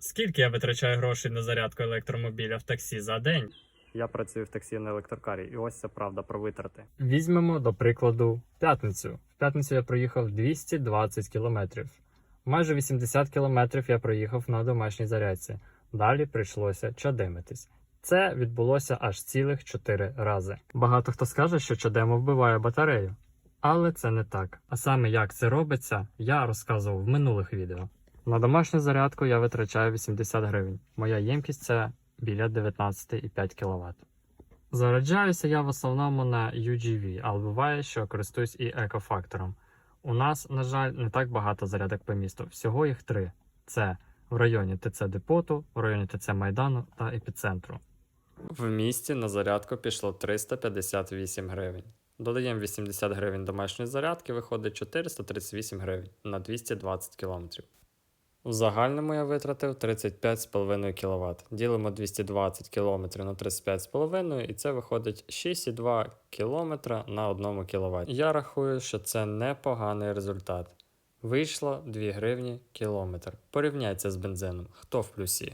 Скільки я витрачаю грошей на зарядку електромобіля в таксі за день? Я працюю в таксі на електрокарі, і ось це правда про витрати. Візьмемо, до прикладу, п'ятницю. В п'ятницю я проїхав 220 кілометрів. Майже 80 кілометрів я проїхав на домашній зарядці. Далі прийшлося чадемитись. Це відбулося аж цілих 4 рази. Багато хто скаже, що чадемо вбиває батарею. Але це не так. А саме як це робиться, я розказував в минулих відео. На домашню зарядку я витрачаю 80 гривень. Моя ємкість це біля 19,5 кВт. Заряджаюся я в основному на UGV, але буває, що користуюсь і екофактором. У нас, на жаль, не так багато зарядок по місту. Всього їх три: це в районі ТЦ Депоту, в районі ТЦ Майдану та епіцентру. В місті на зарядку пішло 358 гривень. Додаємо 80 гривень домашньої зарядки, виходить 438 гривень на 220 км. У загальному я витратив 35,5 кВт. Ділимо 220 км на 35,5 і це виходить 6,2 км на 1 кВт. Я рахую, що це непоганий результат. Вийшло 2 гривні кілометр. Порівняйте з бензином, хто в плюсі.